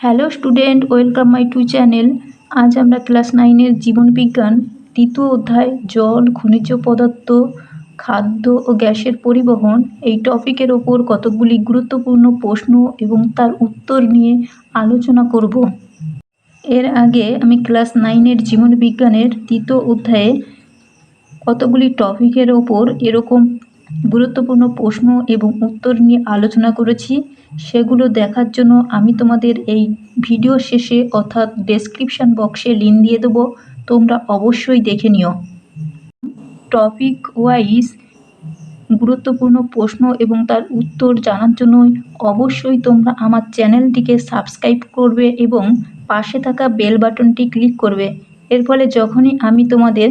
Hello student welcome my to channel আজ আমরা class নাইনের জীবনবিজ্ঞান তৃতীয় অধ্যায়, জল, খনিজ পদার্থ, খাদ্য ও গ্যাসের পরিবহন এই টপিকের ওপর কতকগুলি গুরুত্বপূর্ণ প্রশ্ন এবং তার উত্তর নিয়ে আলোচনা করব। এর আগে আমি ক্লাস নাইনের জীবনবিজ্ঞানের তৃতীয় অধ্যায়ে কতগুলি টপিকের ওপর এরকম গুরুত্বপূর্ণ প্রশ্ন এবং উত্তর নিয়ে আলোচনা করেছি। সেগুলো দেখার জন্য আমি তোমাদের এই ভিডিও শেষে অর্থাৎ ডেসক্রিপশান বক্সে লিঙ্ক দিয়ে দেবো। তোমরা অবশ্যই দেখে নিও। টপিক ওয়াইজ গুরুত্বপূর্ণ প্রশ্ন এবং তার উত্তর জানার জন্য অবশ্যই তোমরা আমার চ্যানেলটিকে সাবস্ক্রাইব করবে এবং পাশে থাকা বেল বাটনটি ক্লিক করবে। এর ফলে যখনই আমি তোমাদের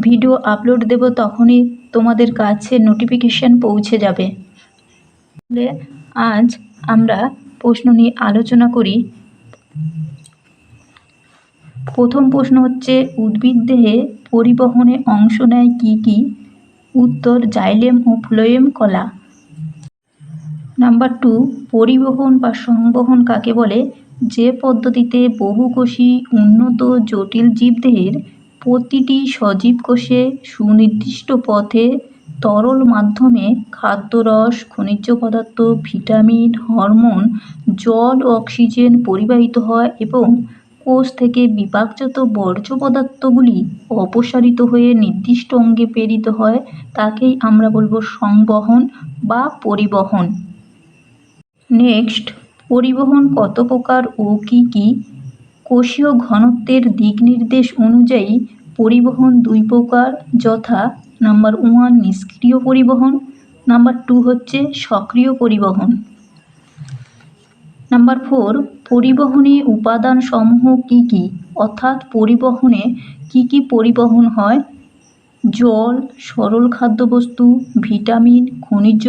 ভিডিও আপলোড দেব তখনই তোমাদের কাছে নোটিফিকেশান পৌঁছে যাবে। আজ আমরা প্রশ্ন নিয়ে আলোচনা করি। প্রথম প্রশ্ন হচ্ছে, উদ্ভিদ দেহে পরিবহনে অংশ নেয় কী কী? উত্তর, জাইলেম ও ফ্লোয়েম কলা। নাম্বার টু পরিবহন বা সংবহন কাকে বলে? যে পদ্ধতিতে বহুকোষী উন্নত জটিল জীবদেহের প্রতিটি সজীব কোষে সুনির্দিষ্ট পথে তরল মাধ্যমে খাদ্যরস, খনিজ পদার্থ, ভিটামিন, হরমোন, জল অক্সিজেন পরিবাহিত হয় এবং কোষ থেকে বিপাকজাত বর্জ্য পদার্থগুলি অপসারিত হয়ে নির্দিষ্ট অঙ্গে প্রেরিত হয়, তাকেই আমরা বলব সংবহন বা পরিবহন। নেক্সট, পরিবহন কত প্রকার ও কী কী? কোষীয় ঘনত্বের দিকনির্দেশ অনুযায়ী পরিবহন দুই প্রকার, যথা নাম্বার ওয়ান নিষ্ক্রিয় পরিবহন, নাম্বার টু হচ্ছে সক্রিয় পরিবহন। নাম্বার ফোর, পরিবহনে উপাদান সমূহ কী কী, অর্থাৎ পরিবহনে কী কী পরিবহন হয়? জল, সরল খাদ্যবস্তু, ভিটামিন, খনিজ,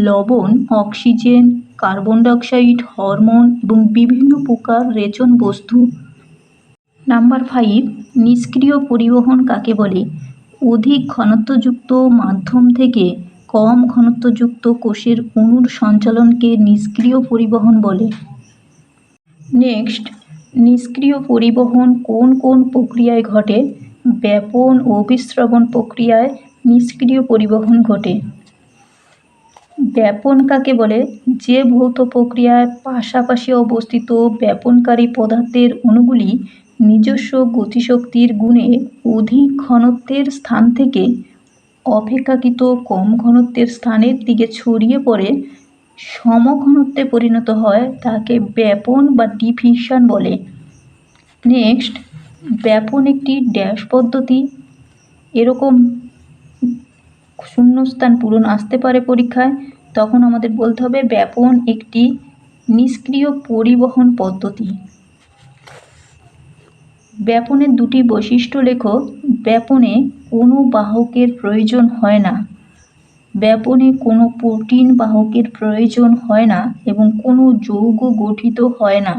লবণ, অক্সিজেন, কার্বন ডাইঅক্সাইড, হরমোন এবং বিভিন্ন প্রকার রেচন বস্তু নাম্বার ফাইভ নিষ্ক্রিয় পরিবহন কাকে বলে? অধিক ঘনত্বযুক্ত মাধ্যম থেকে কম ঘনত্বযুক্ত কোষের অণুর সঞ্চালনকে নিষ্ক্রিয় পরিবহন বলে। নেক্সট নিষ্ক্রিয় পরিবহন কোন কোন প্রক্রিয়ায় ঘটে? ব্যাপন ও অভিস্রবণ প্রক্রিয়ায় নিষ্ক্রিয় পরিবহন ঘটে। ব্যাপন কাকে বলে? যে ভৌত প্রক্রিয়ায় পাশাপাশি অবস্থিত ব্যাপনকারী পদার্থের অণুগুলি নিজস্ব গতিশক্তির গুণে অধিক ঘনত্বের স্থান থেকে অপেক্ষাকৃত কম ঘনত্বের স্থানের দিকে ছড়িয়ে পড়ে, সমঘনত্বে পরিণত হয় তাকে ব্যাপন বা ডিফিউশন বলে। নেক্সট, ব্যাপন একটি ড্যাশ পদ্ধতি। এরকম শূন্যস্থান পূরণ আসতে পারে পরীক্ষায়। তখন আমাদের বলতে হবে ব্যাপন একটি নিষ্ক্রিয় পরিবহন পদ্ধতি। ব্যাপনের দুটি বৈশিষ্ট্য লেখো। ব্যাপনে কোনো বাহকের প্রয়োজন হয় না। ব্যাপনে কোনো প্রোটিন বাহকের প্রয়োজন হয় না এবং কোনো যৌগ গঠিত হয় না।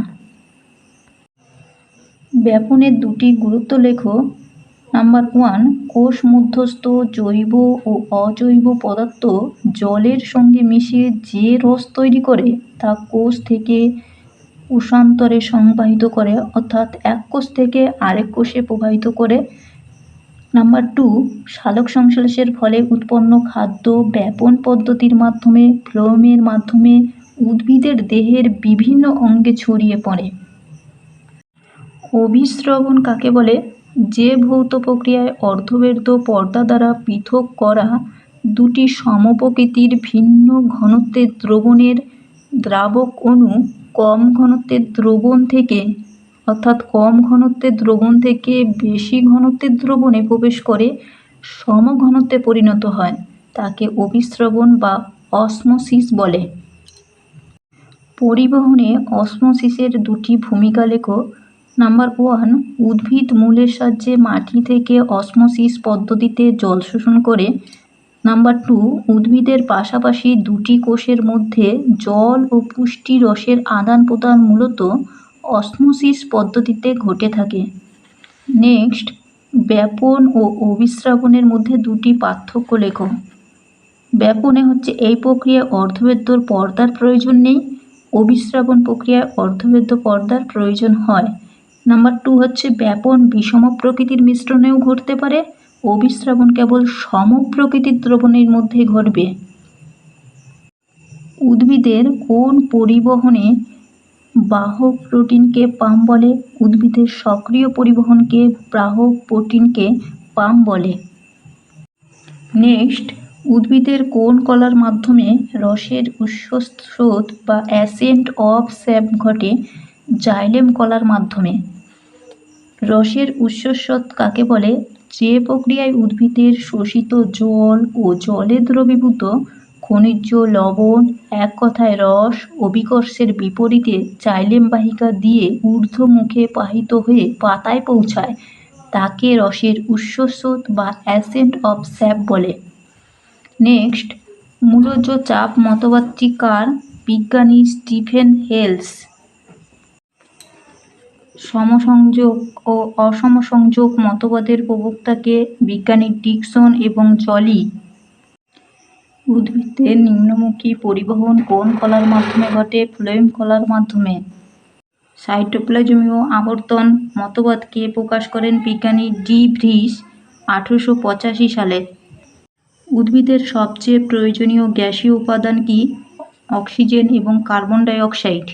ব্যাপনের দুটি গুরুত্ব লেখো। নাম্বার ওয়ান, কোষ মধ্যস্থ জৈব ও অজৈব পদার্থ জলের সঙ্গে মিশিয়ে যে রস তৈরি করে তা কোষ থেকে কোষান্তরে সংবাহিত করে, অর্থাৎ এক কোষ থেকে আরেক কোষে প্রবাহিত করে। নাম্বার টু সালোক সংশ্লেষের ফলে উৎপন্ন খাদ্য ব্যাপন পদ্ধতির মাধ্যমে ফ্লোমের মাধ্যমে উদ্ভিদের দেহের বিভিন্ন অঙ্গে ছড়িয়ে পড়ে। অভিস্রবণ কাকে বলে? যে ভৌত প্রক্রিয়ায় অর্ধবের্ধ পর্দা দ্বারা পৃথক করা দুটি সমপ্রকৃতির ভিন্ন ঘনত্বের দ্রবণের দ্রাবক অণু কম ঘনত্বের দ্রবণ থেকে, অর্থাৎ কম ঘনত্বের দ্রবণ থেকে বেশি ঘনত্বের দ্রবণে প্রবেশ করে সমঘনত্বে পরিণত হয়, তাকে অভিস্রবণ বা অসমোসিস বলে। পরিবহনে অসমোসিসের দুটি ভূমিকা লেখো। নাম্বার ওয়ান, উদ্ভিদ মূলের সাহায্যে মাটি থেকে অসমোসিস পদ্ধতিতে জল শোষণ করে। নাম্বার টু উদ্ভিদের পাশাপাশি দুটি কোষের মধ্যে জল ও পুষ্টি রসের আদান প্রদান মূলত অসমোসিস পদ্ধতিতে ঘটে থাকে। নেক্সট ব্যাপন ও অভিস্রাবণের মধ্যে দুটি পার্থক্য লেখো। ব্যাপনে হচ্ছে এই প্রক্রিয়ায় অর্ধবেদ্যর পর্দার প্রয়োজন নেই অভিস্রাবণ প্রক্রিয়ায় অর্ধবেদ্য পর্দার প্রয়োজন হয়। নাম্বার টু হচ্ছে ব্যাপন বিষম প্রকৃতির মিশ্রণেও ঘটতে পারে অভিস্রাবণ কেবল সমপ্রকৃতির দ্রবণের মধ্যে ঘটবে। উদ্ভিদের কোন পরিবহনে বাহক প্রোটিনকে পাম বলে, উদ্ভিদের সক্রিয় পরিবহনকে বাহক প্রোটিনকে পাম বলে। নেক্সট, উদ্ভিদের কোন কলার মাধ্যমে রসের উৎস স্রোত বা অ্যাসেন্ট অফ স্যাপ ঘটে জাইলেম কলার মাধ্যমে? রসের উৎস স্রোত কাকে বলে? যে প্রক্রিয়ায় উদ্ভিদের শোষিত জল ও জলে দ্রবীভূত খনিজ লবণ, এক কথায় রস অভিকর্ষের বিপরীতে চাইলেম বাহিকা দিয়ে ঊর্ধ্বমুখে পাহিত হয়ে পাতায় পৌঁছায়, তাকে রসের উৎসস্রোত বা অ্যাসেন্ট অফ স্যাপ বলে। নেক্সট, মূলজ চাপ মতবাদটি কার? বিজ্ঞানী স্টিফেন হেলস। সমসংযোগ ও অসমসংযোগ মতবাদের প্রবক্তাকে বিজ্ঞানী ডিকসন এবং জলি উদ্ভিদের নিম্নমুখী পরিবহন কোন কলার মাধ্যমে ঘটে, ফ্লোয়েম কলার মাধ্যমে? সাইটোপ্লাজমীয় আবর্তন মতবাদকে প্রকাশ করেন বিজ্ঞানী ডি ভ্রিস আঠেরোশো পঁচাশি সালে। উদ্ভিদের সবচেয়ে প্রয়োজনীয় গ্যাসীয় উপাদান কি? অক্সিজেন এবং কার্বন ডাই অক্সাইড